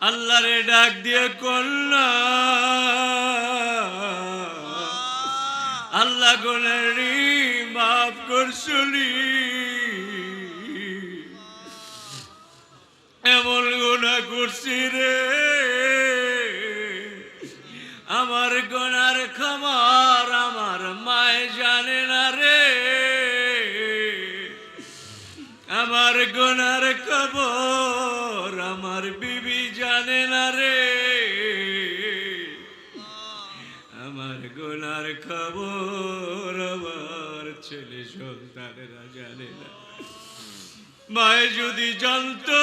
আল্লাহরে ডাক দিয়ে কন্যা আল্লাহ গোলারি মাফ করছলি এমন গোনা করছি রে। আমার গোনার খবর আমার মায় জানে না রে। আমার গোনার খবর আমার বিবি ছেলে সন্তানেরা জানে না। মায়ে যদি জানতো,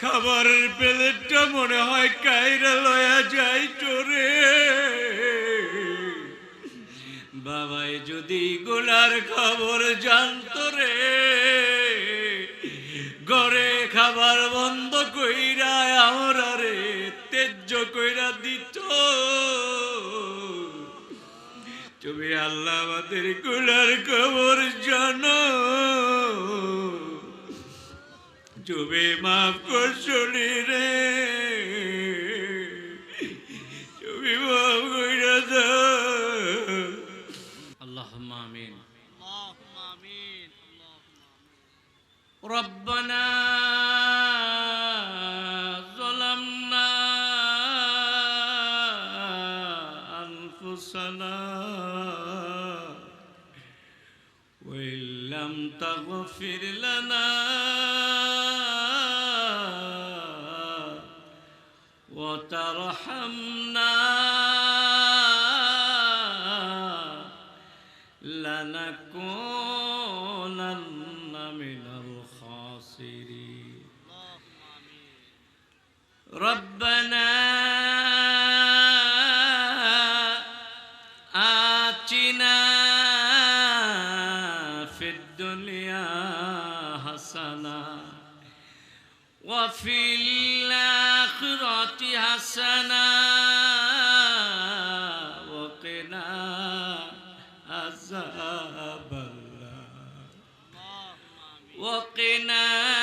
খাবারের প্লেটটা মনে হয় কাইরা লয়া যাই রে বাবাই যদি গোলার খবর জানত রে, ঘরে খাবার বন্ধ কইরা আমরা রে আল্লাহ আমাদেরগুলার কবর জান। তুমি মাফ করছনি রে। তুমি মাফ কইরা لم تغفر لنا وترحمنا. عذاب الله. وقنا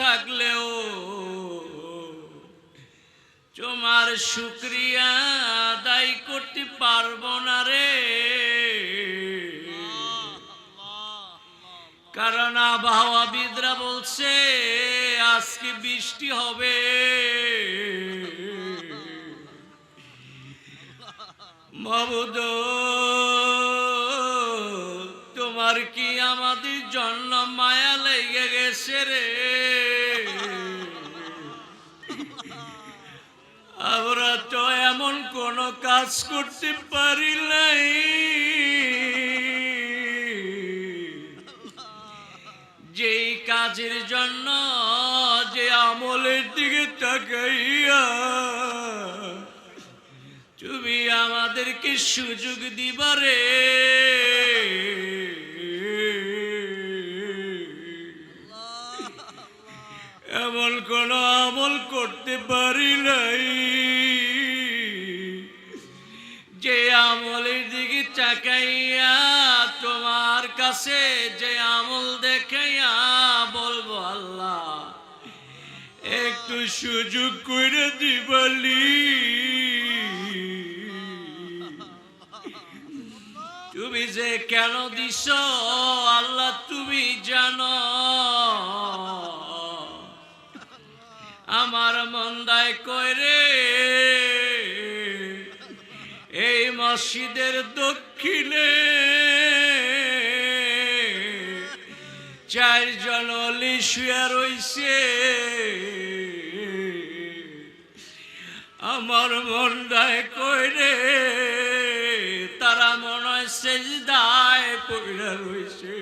থাকলেও তোমার শুক্রিয়া আদায় করতে পারব না রে। কারণ আবহাওয়া আবহাওয়াবিদরা বলছে, আজকে বৃষ্টি হবে। মাবুদ, তোমার কি আমাদের জন্য মায়া লেগে গেছে রে? আমরা তো এমন কোন কাজ করতে পারি নাই। যেই কাজের জন্য, যে আমলের দিকে তাকাইয়া তুমি আমাদেরকে সুযোগ দিবারে এমন কোন আমল করতে পারি তোমার কাছে যে আমল দেখাইয়া বলব, আল্লাহ, একটু সুযোগ করে দিবলি। তুমি যে কেন দিস আল্লাহ, তুমি জানো। আমার মন্দায় কইরে, এই মসজিদের দক্ষিণে চারজন অলি শুয়া রইছে। আমার মন্দায় কইরে, তারা মনে হয় সেজদায় পড়ে রইছে।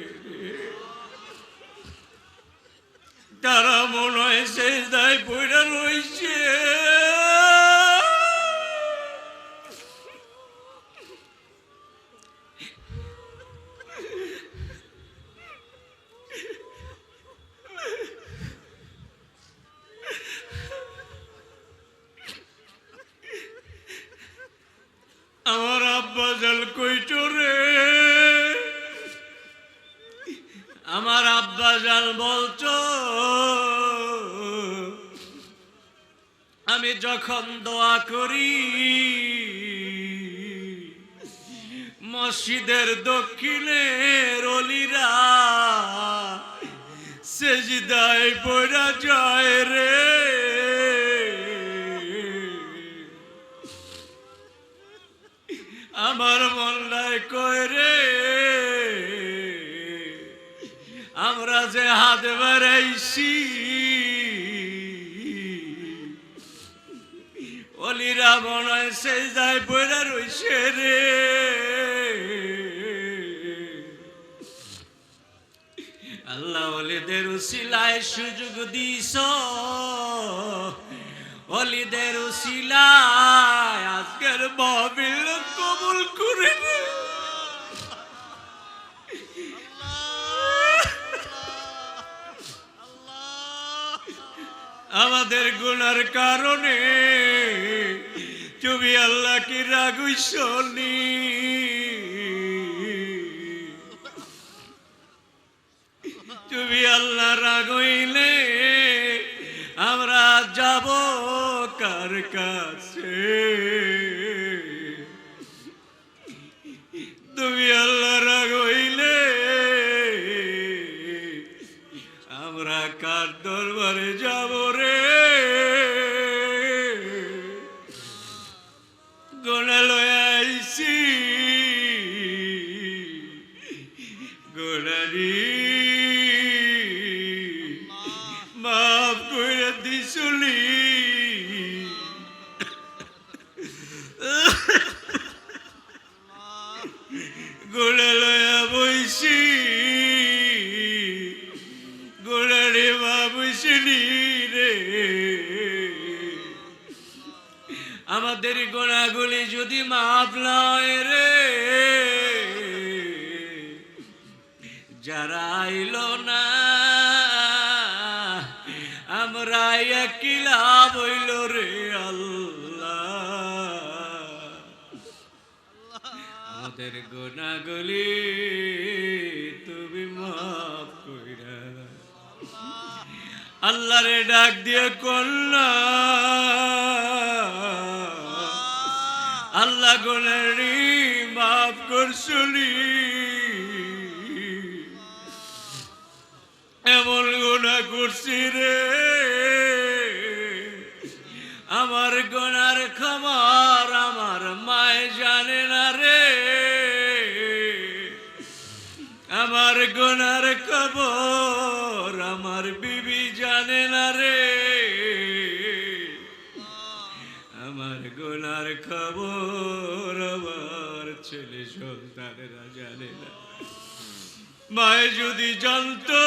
তারা মনে হয় শেষ দায় পড়ে রয়েছে আমার আব্বা জল কইটো রে। আমার আব্বা জাল বলতো, আমি যখন দোয়া করি, মসজিদের দক্ষিণে রলিরা সেজিদায় পড়া যায় রে। আমার মনটায় কয় রে? আমরা যে হাত বেড়াইছি, অলিরা মনে হয় সেই যায় বইরা রইছে রে। আল্লাহ অলিদের উসিলায় সুযোগ দিস। অলিদের উসিলায় আজকের মহবিল কবুল করে নে। আমাদের গুনার কারণে তুমি আল্লাহ কি রাগুইসনি। তুমি আল্লাহ রাগইলে আমরা যাব কার কাছে? তুমি আল্লাহ রাগইলে কার দরবারে যাব রে। গোনা লয়ে যদি মাপ নয় রে। যারা আইল না। আমরা কিলা বইল রে আল্লাহ। আমাদের গোনাগুলি তুমি মাফ কইরা। আল্লাহরে ডাক দিয়ে কন্যা। আল্লাহ মাফ করছুলি। এমন গোনা করছি রে, আমার গোনার খবর আমার মায় জানে না রে। আমার গোনার খবর আমার বিবি জানে না রে। গোনার খবর, আমার ছেলে সন্তানেরা জানে না মায়ে যদি জানতো,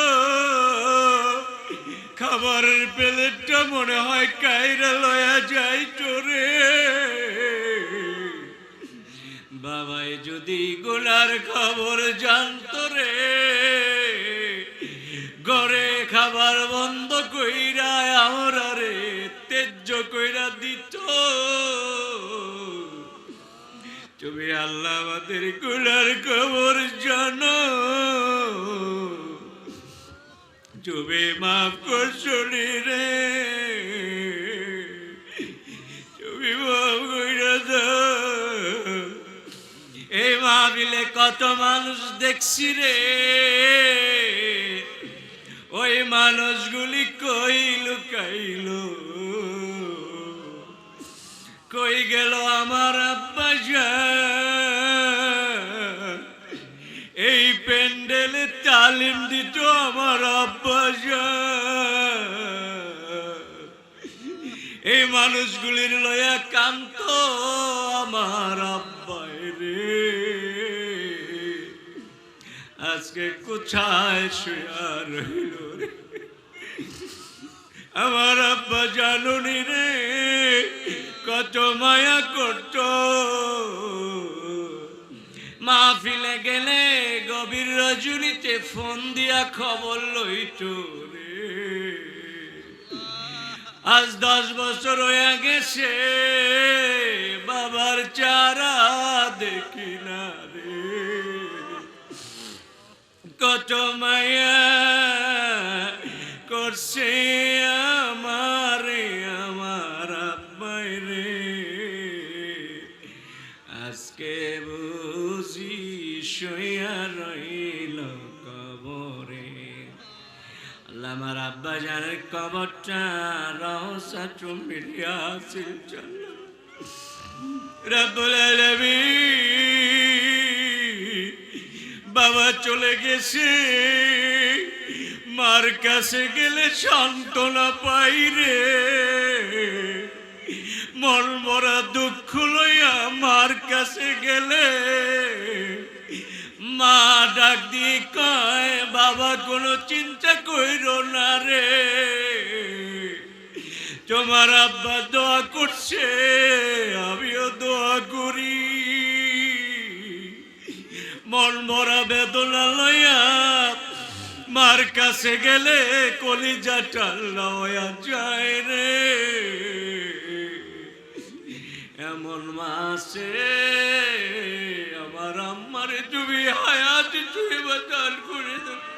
খাবারের প্লেটটা মনে হয় কাইরা লয়া যাইতো রে বাবাই যদি গোলার খবর জানত রে, ঘরে খাবার বন্ধ কইরা আমরা রে তেজ্য কইরা দিত। তুমি আল্লাহ আমাদের গোলার খবর জানো। তুমি মাফ করছনি রে। তুমি মাফ কইরা এই মাহবিলে কত মানুষ দেখছি রে। ওই মানুষগুলি কই লুকাইল? কই গেল আমার আব্বা যান? আমার আব্বাই রে। আজকে কোথায় শুয়া রইল রে? আমার আব্বা জানুনি রে, কত মায়া করত। মাহফিলে গেলে গভীর রজনীতে ফোন দিয়া খবর লইত। আজ দশ বছর হয়ে গেছে বাবার চারা দেখি না রে। কত মায়া করছে বাবা চলে গেছে। মার কাছে গেলে সান্ত্বনা পাই রে। মন মরা দুঃখ লইয়া মার কাছে গেলে। মা ডাক দিয়ে কয়, বাবা কোনো চিন্তা কইর না রে। তোমার আব্বা দোয়া করছে, আমিও দোয়া করি। মন মরা বেদনা লয়া মার কাছে গেলে কলিজাটা লয়া যায় রে। এমন মাসে আমার আম্মার তুমি হায়াত তুমি বাতাল করে দেবে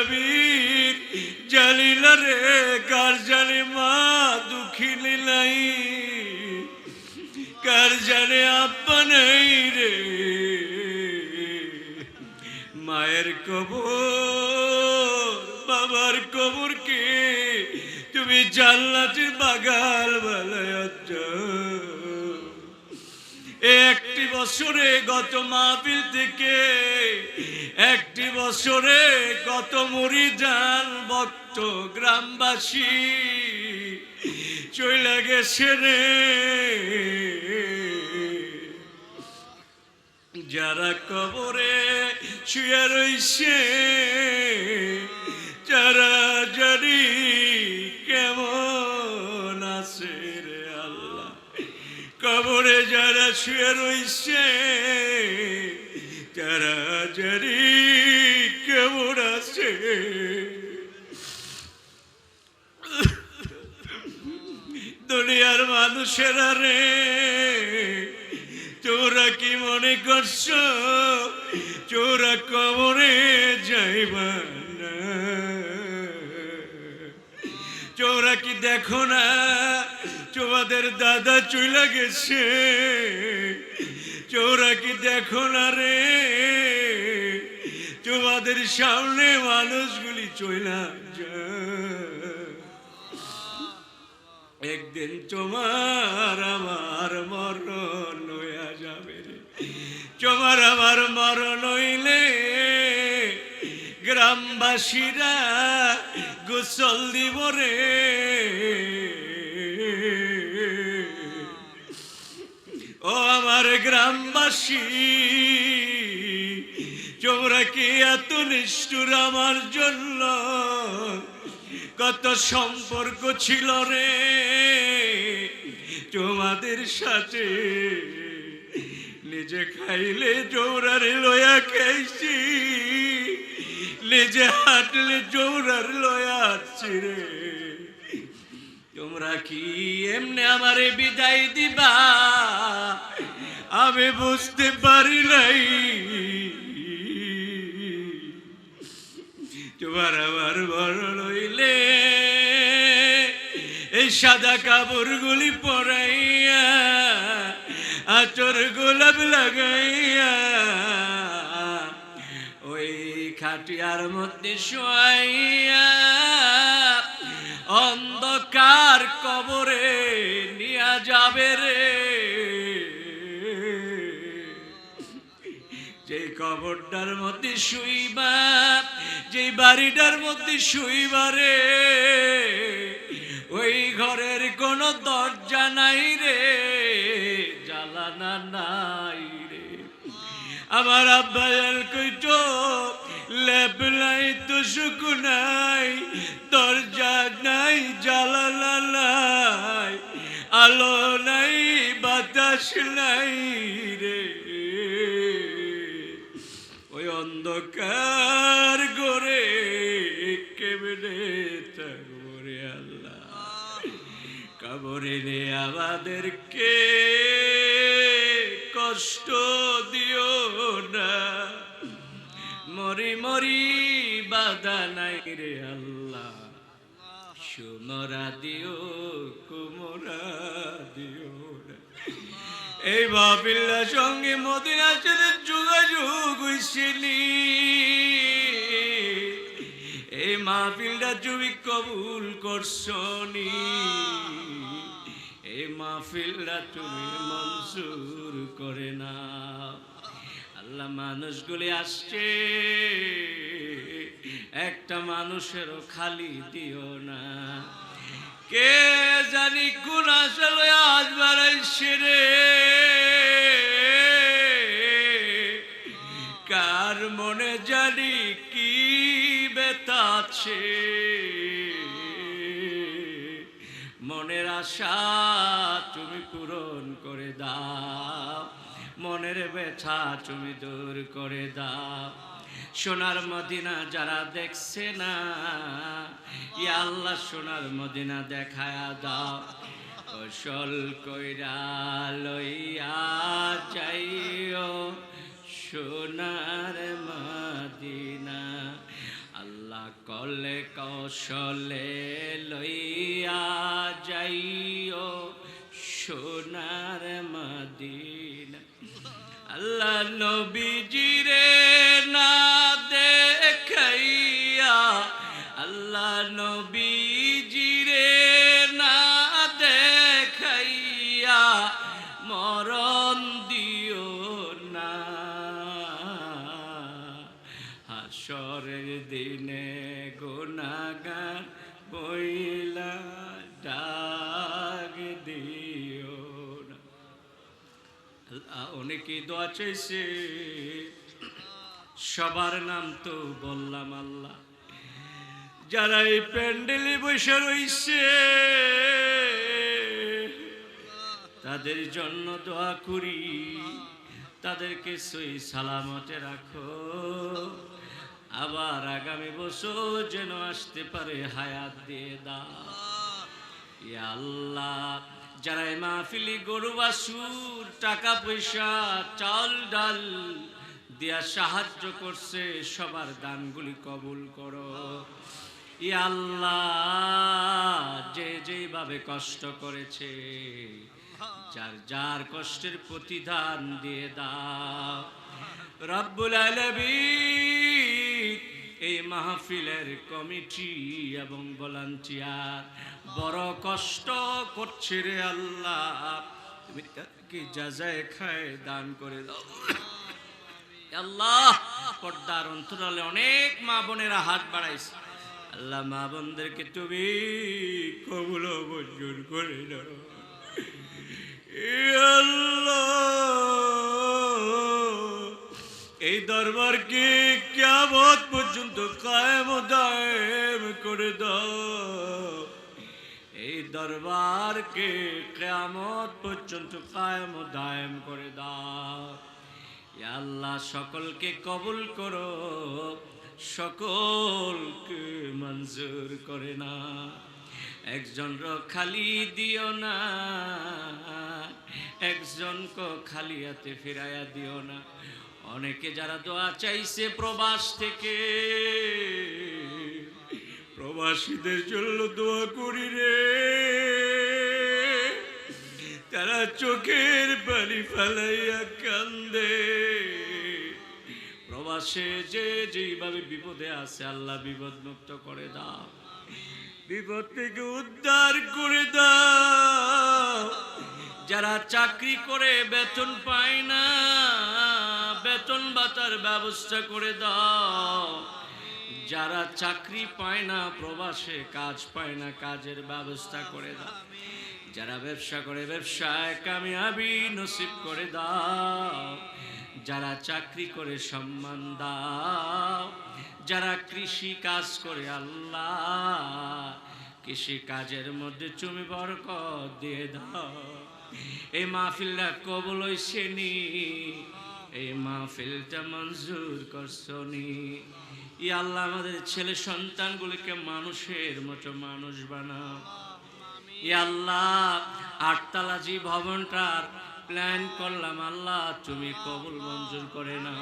আমির জালিলা রে, কার জানে মা দুঃখী লাই কার জানে আপনাই নাই রে? মায়ের কবর, বাবার কবর কে? তুমি জান্নাতের বাগাল বালায়াচ্ছ একটি বছরে গত মাহফিল থেকে একটি বছরে কত মরিদান ভক্ত গ্রামবাসী চলে গেছে রে। যারা কবরে শুয়ে রইছে, যারা জানি কবরে যারা শুয়ে রইছে, যারা জানি কেমন আছে। দুনিয়ার মানুষেরা রে, তোরা কি মনে করছ? চোরা কবরে যাইবা না। চোরা কি দেখো না তোমাদের দাদা চলে গেছে। চোরা কি দেখো না রে? তোমাদের সামনে মানুষগুলি চইলা একদিন তোমার আমার মরণ হইয়া যাবে রে। তোমার আমার মরণ হইলে গ্রামবাসীরা গোসল দিব রে। আমার গ্রামবাসী তোমরা কি এত নিষ্ঠুর আমার জন্য। কত সম্পর্ক ছিল রে তোমাদের সাথে। নিজে খাইলে জোরারে লয়া খাইছি নিজে হাঁটলে জোরার লয়া আসছি রে। তোমরা কি এমনি আমারে বিদায় দিবা? আমি বুঝতে পারি নাই। তোমার আমার বড় রইলে এই সাদা কাপড়গুলি পরাইয়া, আচর গোলাপ লাগাইয়া, ওই খাটিয়ার মধ্যে শোয়াইয়া, অন্ধকার কবরে নিয়া যাবে রে। যে কবরটার মধ্যে শুইবা, যে বাড়িটার মধ্যে শুইবা রে, ওই ঘরের কোনো দরজা নাই রে জ্বালানা নাই রে। আমার আব্বা কইতো, লেপ নাই তো সুখ নাই, দরজা নাই জালালা নাই, আলো নাই, বাতাস নাই রে ওই অন্ধকার গরে কেমনে থাকব আল্লাহ। কবরে রে আমাদেরকে কষ্ট দিও না। মরি মরি, বাধা নাই রে আল্লাহ। সুমরা দিও, কুমরা দিও না এই বাপিল্লার সঙ্গে মদিনার সাথে যোগাযোগ হইছিলি। এই মাহফিলটা তুমি কবুল করছনি। এই মাহফিলটা তুমি মঞ্জুর করে না আল্লাহ মানুষগুলি আসছে। একটা মানুষেরও খালি দিও না। কে জানি কোন আসলে আজ বাড়াইছে রে? কার মনে জানি কি বেতা আছে? মনের আশা তুমি পূরণ করে দাও, মনের ব্যথা তুমি দূর করে দাও। সোনার মদিনা যারা দেখছে না, ইয়া আল্লাহ সোনার মদিনা দেখায়া দাও। কৌশল কইরা লইয়া যাইও সোনার মদিনা। আল্লাহ কলে কৌশলে লইয়া যাইও সোনার মদিনা। আল্লাহ নবীজিরে না না দেখাইয়া মরণ দিও না। দিনে না। অনেকে দোয়া চাইছে। সবার নাম তো বললাম আল্লাহ। যারা এই প্যান্ডেলে বসে রইছে, তাদের জন্য দোয়া করি, তাদেরকে সই সালামতে রাখো। আবার আগামী বছর যেন আসতে পারে হায়াত দিয়ে দা আল্লাহ যারা এই মাহফিলি গরু, বাছুর, টাকা পয়সা, চাল, ডাল দিয়া সাহায্য করছে, সবার দানগুলি কবুল করো। আল্লাহ, যে যেভাবে কষ্ট করেছে, যার যার কষ্টের প্রতিদান দিয়ে দাও। রব্বুল আলামিন এই মাহফিলের কমিটি এবং ভলান্টিয়ার বড় কষ্ট করছে রে আল্লাহ। তুমি কি যা যায় খায় দান করে দাও। আল্লাহ, পর্দার অন্তরালে অনেক মা বোনেরা হাত বাড়াইছে। আল্লাহ মা বোনদেরকে তুমি কবুল মঞ্জুর করে দাও এ আল্লাহ, এই দরবারকে কেমত পর্যন্ত কায়েম দায়েম করে দাও? এই দরবারকে কেয়ামত পর্যন্ত কায়েম দায়েম করে দাও? আল্লাহ, সকলকে কবুল করো। সকলকে মঞ্জুর করে না। একজন খালি দিও না, একজনকে খালি হাতে ফিরাইয়া দিও না। অনেকে যারা দোয়া চাইছে প্রবাস থেকে, প্রবাসীদের জন্য দোয়া করি রে। তারা চোখের পানি ফেলাইয়া কান্দে। প্রবাসে যে যেইভাবে বিপদে আছে, আল্লাহ বিপদ মুক্ত করে দাও। বিপদ থেকে উদ্ধার করে দাও। যারা চাকরি করে, বেতন পায় না, বেতন ভাতার ব্যবস্থা করে দাও। যারা চাকরি পায় না, প্রবাসে কাজ পায় না, কাজের ব্যবস্থা করে দাও। যারা ব্যবসা করে, ব্যবসায় কামিয়াবি নসিব করে দাও। যারা চাকরি করে সম্মান দাও, যারা কৃষি কাজ করে আল্লাহ, কৃষি কাজের মধ্যে তুমি বরকত দিয়ে দাও। এই মাহফিলটা কবল হইছেনি এই মাহফিলটা মঞ্জুর করছনি ই আল্লাহ আমাদের ছেলে সন্তানগুলিকে মানুষের মতো মানুষ বানাও। ই আল্লাহ আটতলা যে ভবনটার প্ল্যান করলাম, আল্লাহ, তুমি কবুল মঞ্জুর করে না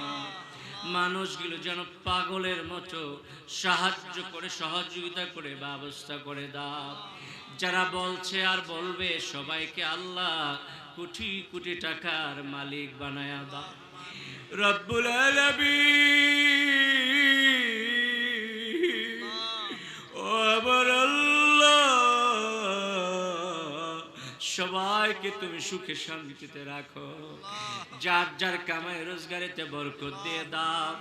মানুষগুলো যেন পাগলের মতো সাহায্য করে, সহযোগিতা করে, ব্যবস্থা করে দাও। যারা বলছে আর বলবে, সবাইকে আল্লাহ কোটি কোটি টাকার মালিক বানায়া দাও। রব্বুল আলামিন, ও সবাইকে তুমি সুখে শান্তিতে রাখো। যার যার কামায় রোজগারেতে বরকত দিয়ে দাও।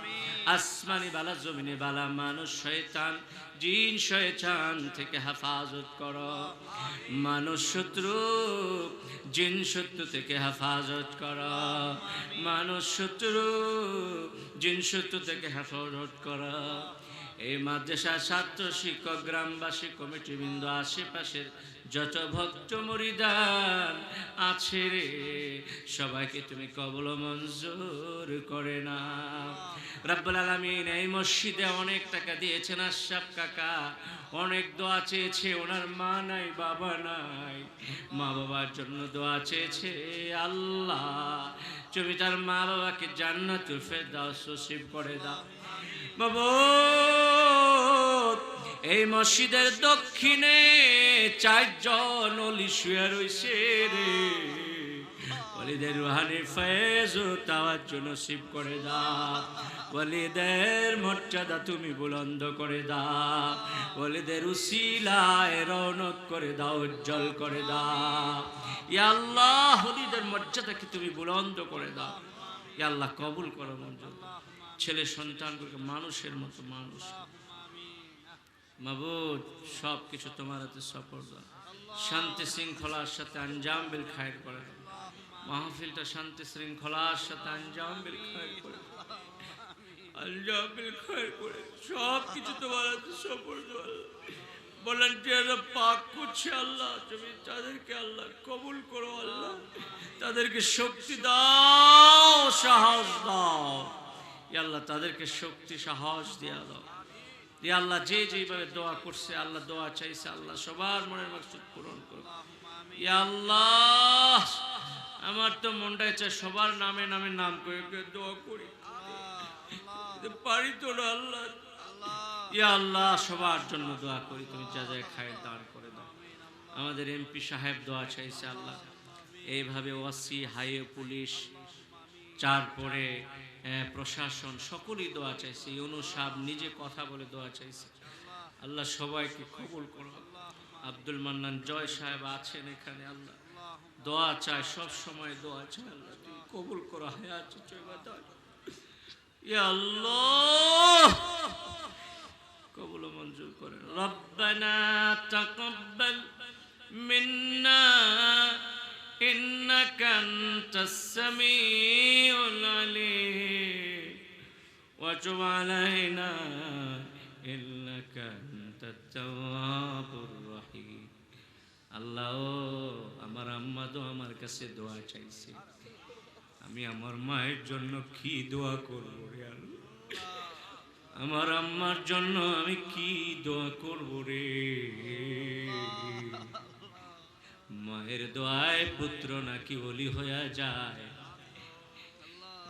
আসমানি বালা, জমিনে বালা, মানুষ, শয়তান, জিন, শয়তান থেকে হেফাজত করো। মানুষ শত্রু, জিন শত্রু থেকে হেফাজত করো। মানুষ শত্রু, জিন শত্রু থেকে হেফাজত করো। এই মাদ্রাসার ছাত্র, শিক্ষক, গ্রামবাসী কমিটি কমিটিবৃন্দ, আশেপাশের যত ভক্ত মরিদান আছে রে, সবাইকে তুমি কবল মঞ্জুর করে না রাব্বুল আলামিন এই মসজিদে অনেক টাকা দিয়েছেন, আশরাফ কাকা। অনেক দোয়া চেয়েছে, ওনার মা নাই, বাবা নাই। মা বাবার জন্য দোয়া চেয়েছে, আল্লাহ। তুমি তার মা বাবাকে জান্নাতুল দাও নসিব করে দাও। বাবুত এই মসজিদের দক্ষিণে চারজন অলি শুয়ে রইছে রে। ওলিদের রুহানি ফয়েজ তাওয়ার জন্য শিব করে দাও ওলিদের মর্যাদা তুমি বুলন্দ করে দাও ওলিদের উসিলায় রৌনক করে দাও, উজ্জ্বল করে দাও ইয়া আল্লাহ ওলিদের মর্যাদাকে তুমি বুলন্দ করে দাও। ইয়া আল্লাহ, কবুল করো মঞ্জুর ছেলে সন্তানগুলোকে মানুষের মতো মানুষ। মাবুদ সব কিছু তোমার হাতে সফর দাও শান্তি শৃঙ্খলার সাথে আঞ্জাম বিল খায়ের করে মাহফিলটা শান্তি শৃঙ্খলার সাথে আঞ্জাম বিল খায়ের করে। আঞ্জাম বিল খায়ের করে সব কিছু তোমার হাতে সফর দাও ভলান্টিয়াররা পাক করছে আল্লাহ, তুমি তাদেরকে আল্লাহ কবুল করো আল্লাহ। তাদেরকে শক্তি দাও, সাহস দাও। আল্লাহ, তাদেরকে শক্তি, সাহস দিয়া দাও। ইয়া আল্লাহ যে যেভাবে দোয়া করছে, আল্লাহ দোয়া চাইছে, আল্লাহ সবার মনের মকসুদ পূরণ করো ইয়া আল্লাহ, আমার তো মনটা চায় সবার নামে নামে নাম করে দোয়া করি। পারি তো না আল্লাহ। ইয়া আল্লাহ, সবার জন্য দোয়া করি, তুমি যা যা খায় দান করে দাও। আমাদের এমপি সাহেব দোয়া চাইছে আল্লাহ। এইভাবে ওয়াসি, হাইওয়ে পুলিশ তারপরে প্রশাসন, সকলেই দোয়া চাইছে। ইউনু সাহেব নিজে কথা বলে দোয়া চাইছে। আল্লাহ সবাইকে কবুল করো আব্দুল মান্নান জয় সাহেব আছেন এখানে, আল্লাহ। দোয়া চায়, সব সময় দোয়া চায়, আল্লাহ। তুমি কবুল করো আল্লাহ! কবুল মঞ্জুর করেন। রব্বানা মিন্না আনতাস সামিউল আলিম ওয়া তুব আলাইনা ইন্নাকা আনতাত তাওয়াবুর রহিম আল্লাহ, আমার আম্মা তো আমার কাছে দোয়া চাইছে। আমি আমার মায়ের জন্য কি দোয়া করব রে আল্লাহ? আমার আম্মার জন্য আমি কি দোয়া করব রে? মায়ের দোয়ায় পুত্র নাকি বলি হয়ে যায়।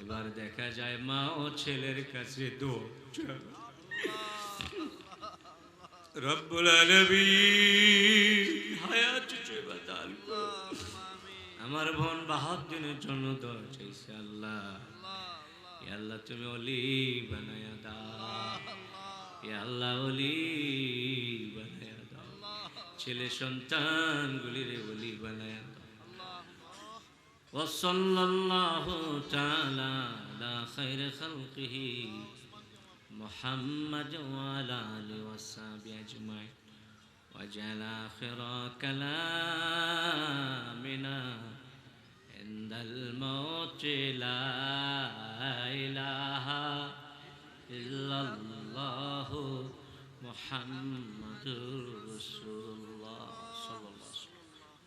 এবার দেখা যায় মা ও ছেলের কাছে দো আমার বোন বাহাদ্দিনের জন্য দোয়া চাইছে আল্লাহ। আল্লাহ, তুমি অলি বানায়া ইয়া আল্লাহ অলি বানায়া ছেলে সন্তান গুলিরে অলি বানায়া দাও وصلى الله تعالى على خير خلقه محمد وعلى آله وصحبه أجمعين وجعل آخر كلامنا عند الموت لا ইলাহা ইল্লাল্লাহ মুহাম্মাদুর রাসূলুল্লাহ সাল্লাল্লাহু